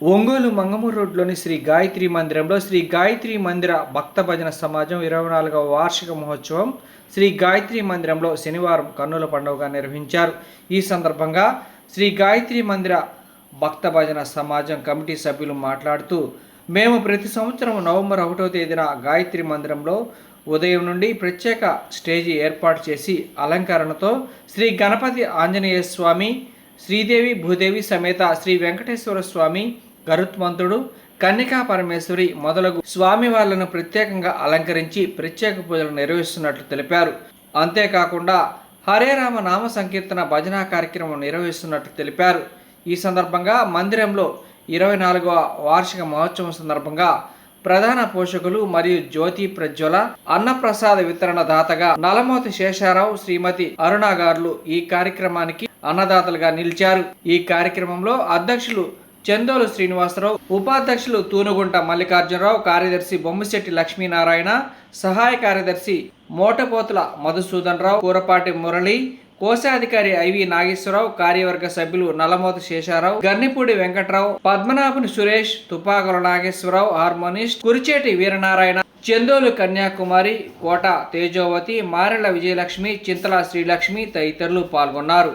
ఒంగోలు మంగమూరు రోడ్లోని శ్రీ గాయత్రి మందిరంలో శ్రీ గాయత్రి మందిర భక్త భజన సమాజం ఇరవై నాలుగవ వార్షిక మహోత్సవం శ్రీ గాయత్రి మందిరంలో శనివారం కన్నుల పండుగగా నిర్వహించారు. ఈ సందర్భంగా శ్రీ గాయత్రి మందిర భక్త భజన సమాజం కమిటీ సభ్యులు మాట్లాడుతూ మేము ప్రతి సంవత్సరం నవంబర్ ఒకటో తేదీన గాయత్రి మందిరంలో ఉదయం నుండి ప్రత్యేక స్టేజీ ఏర్పాటు చేసి అలంకరణతో శ్రీ గణపతి ఆంజనేయ స్వామి శ్రీదేవి భూదేవి సమేత శ్రీ వెంకటేశ్వర స్వామి గరుత్మంతుడు కన్నికా పరమేశ్వరి మొదలగు స్వామి వార్లను ప్రత్యేకంగా అలంకరించి ప్రత్యేక పూజలు నిర్వహిస్తున్నట్లు తెలిపారు. అంతేకాకుండా హరే రామ నామ సంకీర్తన భజన కార్యక్రమం నిర్వహిస్తున్నట్లు తెలిపారు. ఈ సందర్భంగా మందిరంలో ఇరవై నాలుగవ వార్షిక మహోత్సవం సందర్భంగా ప్రధాన పోషకులు మరియు జ్యోతి ప్రజ్వల అన్నప్రసాద వితరణ దాతగా నలమోతి శేషారావు శ్రీమతి అరుణాగారులు ఈ కార్యక్రమానికి అన్నదాతలుగా నిలిచారు. ఈ కార్యక్రమంలో అధ్యక్షులు చందోలు శ్రీనివాసరావు ఉపాధ్యక్షులు తూనుగుంట మల్లికార్జునరావు కార్యదర్శి బొమ్మశెట్టి లక్ష్మీనారాయణ సహాయ కార్యదర్శి మోటపోతుల మధుసూదన్ రావు కూరపాటి మురళి కోశాధికారి ఐవి నాగేశ్వరరావు కార్యవర్గ సభ్యులు నల్లమోత శేషారావు గన్నిపూడి వెంకట్రావు పద్మనాభుని సురేష్ తుపాకుల నాగేశ్వరరావు హార్మోనిస్ట్ కురిచేటి వీరనారాయణ చందోలు కన్యాకుమారి కోట తేజోవతి మారెళ్ళ విజయలక్ష్మి చింతల శ్రీలక్ష్మి తదితరులు పాల్గొన్నారు.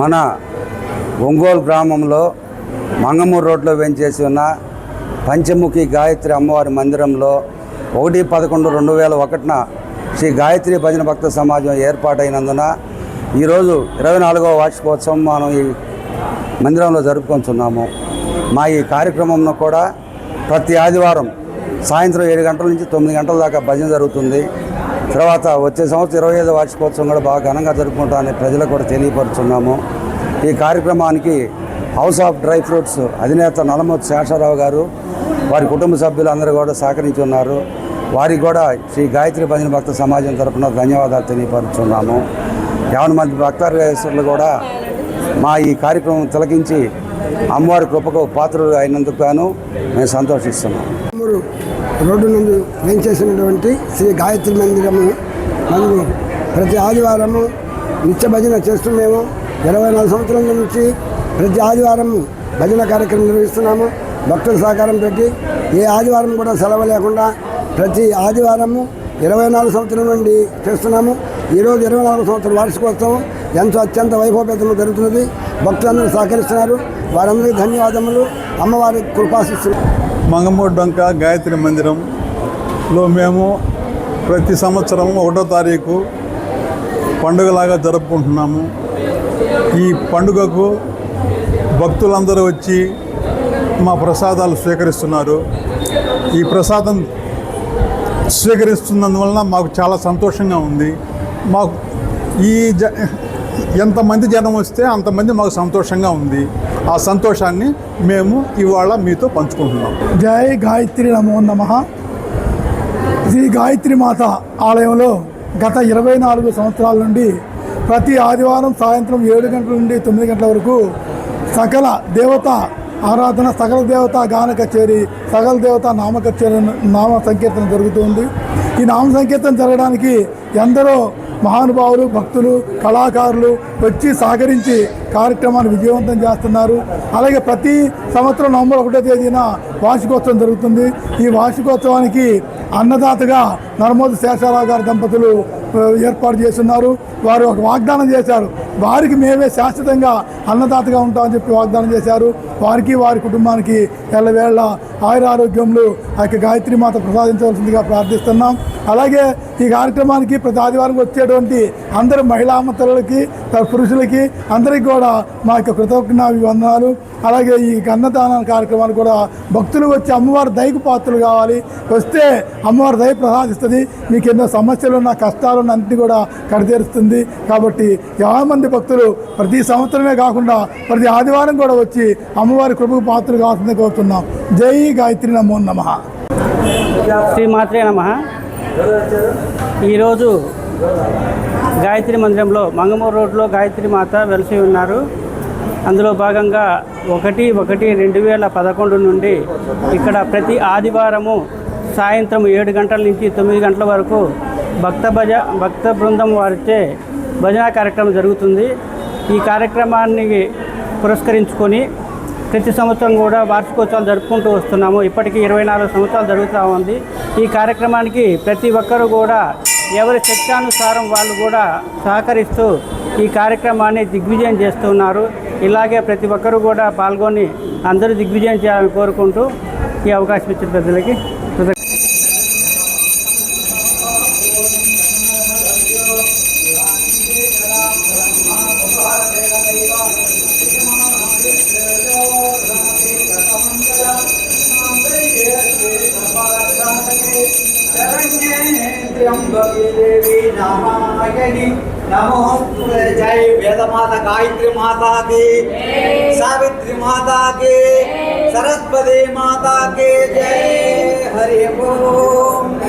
మన ఒంగోలు గ్రామంలో మంగమూరు రోడ్లో వెంచేసి ఉన్న పంచముఖి గాయత్రి అమ్మవారి మందిరంలో ఒకటి పదకొండు రెండు వేల ఒకటిన శ్రీ గాయత్రి భజన భక్త సమాజం ఏర్పాటైనందున ఈరోజు ఇరవై నాలుగవ వార్షికోత్సవం మనం ఈ మందిరంలో జరుపుకుంటున్నాము మా ఈ కార్యక్రమంలో కూడా ప్రతి ఆదివారం సాయంత్రం ఏడు గంటల నుంచి తొమ్మిది గంటల దాకా భజన జరుగుతుంది. తర్వాత వచ్చే సంవత్సరం ఇరవై ఐదు వార్షికోత్సవం కూడా బాగా ఘనంగా జరుపుకుంటామని ప్రజలకు కూడా తెలియపరుచున్నాము. ఈ కార్యక్రమానికి హౌస్ ఆఫ్ డ్రై ఫ్రూట్స్ అధినేత నలమూర్తి శేషారావు గారు వారి కుటుంబ సభ్యులు అందరూ కూడా సహకరించి ఉన్నారు. వారికి కూడా శ్రీ గాయత్రి భజన భక్త సమాజం తరఫున ధన్యవాదాలు తెలియపరుచున్నాము. యావన మంది భక్తార్గేశ్వరులు కూడా మా ఈ కార్యక్రమం తిలకించి అమ్మవారి కృపకు పాత్రలు అయినందుకు గాను మేము సంతోషిస్తున్నాము. రోడ్డు నందు వేయించేసినటువంటి శ్రీ గాయత్రి మందిరము నందు ప్రతి ఆదివారము నిత్య భజన చేస్తూ మేము ఇరవై నాలుగు సంవత్సరాల నుంచి ప్రతి ఆదివారము భజన కార్యక్రమం నిర్వహిస్తున్నాము. భక్తుల సహకారం పెట్టి ఏ ఆదివారం కూడా సెలవు లేకుండా ప్రతి ఆదివారము ఇరవై నాలుగు సంవత్సరం నుండి చేస్తున్నాము. ఈరోజు ఇరవై నాలుగు సంవత్సరం వార్షికోత్సవం ఎంతో అత్యంత వైభవపేతంలో జరుగుతున్నది. భక్తులందరూ సహకరిస్తున్నారు. వారందరికీ ధన్యవాదములు. అమ్మవారి కృపాశిస్తున్నారు మంగమూడి డొంక గాయత్రి మందిరంలో మేము ప్రతి సంవత్సరం ఒకటో తారీఖు పండుగలాగా జరుపుకుంటున్నాము. ఈ పండుగకు భక్తులందరూ వచ్చి మా ప్రసాదాలు స్వీకరిస్తున్నారు. ఈ ప్రసాదం స్వీకరిస్తున్నందువలన మాకు చాలా సంతోషంగా ఉంది. మాకు ఈ జ ఎంతమంది జనం వస్తే అంతమంది మాకు సంతోషంగా ఉంది. ఆ సంతోషాన్ని మేము ఇవాళ మీతో పంచుకుంటున్నాం. జై గాయత్రి నమో నమ. శ్రీ గాయత్రి మాత ఆలయంలో గత ఇరవై నాలుగు సంవత్సరాల నుండి ప్రతి ఆదివారం సాయంత్రం ఏడు గంటల నుండి తొమ్మిది గంటల వరకు సకల దేవత ఆరాధన సకల దేవత గాన కచేరి సకల దేవత నామ కచేరి నామ సంకీర్తన జరుగుతుంది ఈ నామ సంకీర్తన జరగడానికి ఎందరో మహానుభావులు భక్తులు కళాకారులు వచ్చి సహకరించి కార్యక్రమాన్ని విజయవంతం చేస్తున్నారు. అలాగే ప్రతి సంవత్సరం నవంబర్ ఒకటో తేదీన వార్షికోత్సవం జరుగుతుంది. ఈ వార్షికోత్సవానికి అన్నదాతగా నర్మోద శేషారావు గారి దంపతులు ఏర్పాటు చేస్తున్నారు. వారు ఒక వాగ్దానం చేశారు. వారికి మేమే శాశ్వతంగా అన్నదాతగా ఉంటామని చెప్పి వాగ్దానం చేశారు. వారికి వారి కుటుంబానికి ఎల్లవేళ ఆయుర ఆ యొక్క గాయత్రి మాత ప్రసాదించవలసిందిగా ప్రార్థిస్తున్నాం. అలాగే ఈ కార్యక్రమానికి ప్రతి ఆదివారం వచ్చేటువంటి అందరు మహిళా మతలకి పురుషులకి అందరికీ కూడా మా యొక్క కృతజ్ఞ వందనాలు అలాగే ఈ అన్నదాన కార్యక్రమాలు కూడా భక్తులు వచ్చి అమ్మవారి దయకు పాత్రలు కావాలి. వస్తే అమ్మవారి దయ ప్రసాదిస్తుంది. మీకు ఎన్నో సమస్యలు ఉన్న కష్టాలు ఉన్న కూడా కడతీరుస్తుంది. కాబట్టి యాభై మంది భక్తులు ప్రతి సంవత్సరమే కాకుండా ప్రతి ఆదివారం కూడా వచ్చి అమ్మవారి కృపకు పాత్రలు కావాల్సిందే కోరుతున్నాం. జై గాయత్రి నమో నమ. శ్రీమాత్రే నమ. ఈరోజు గాయత్రి మందిరంలో మంగమూరు రోడ్లో గాయత్రి మాత వెలిసి ఉన్నారు. అందులో భాగంగా ఒకటి ఒకటి రెండు వేల పదకొండు నుండి ఇక్కడ ప్రతి ఆదివారము సాయంత్రం ఏడు గంటల నుంచి తొమ్మిది గంటల వరకు భక్త భజ భక్త బృందం వారిచే భజన కార్యక్రమం జరుగుతుంది. ఈ కార్యక్రమాన్ని పురస్కరించుకొని ప్రతి సంవత్సరం కూడా వార్షికోత్సవాలు జరుపుకుంటూ వస్తున్నాము. ఇప్పటికీ ఇరవై నాలుగు సంవత్సరాలు జరుగుతూ ఉంది. ఈ కార్యక్రమానికి ప్రతి ఒక్కరు కూడా ఎవరి శక్తానుసారం వాళ్ళు కూడా సహకరిస్తూ ఈ కార్యక్రమాన్ని దిగ్విజయం చేస్తున్నారు. ఇలాగే ప్రతి ఒక్కరు కూడా పాల్గొని అందరూ దిగ్విజయం చేయాలని కోరుకుంటూ ఈ అవకాశం ఇచ్చిన పెద్దలకి नमो जय वेद माता गायत्री माता के। सावित्री माता के। सरस्वती माता के। जय। हरि ओम।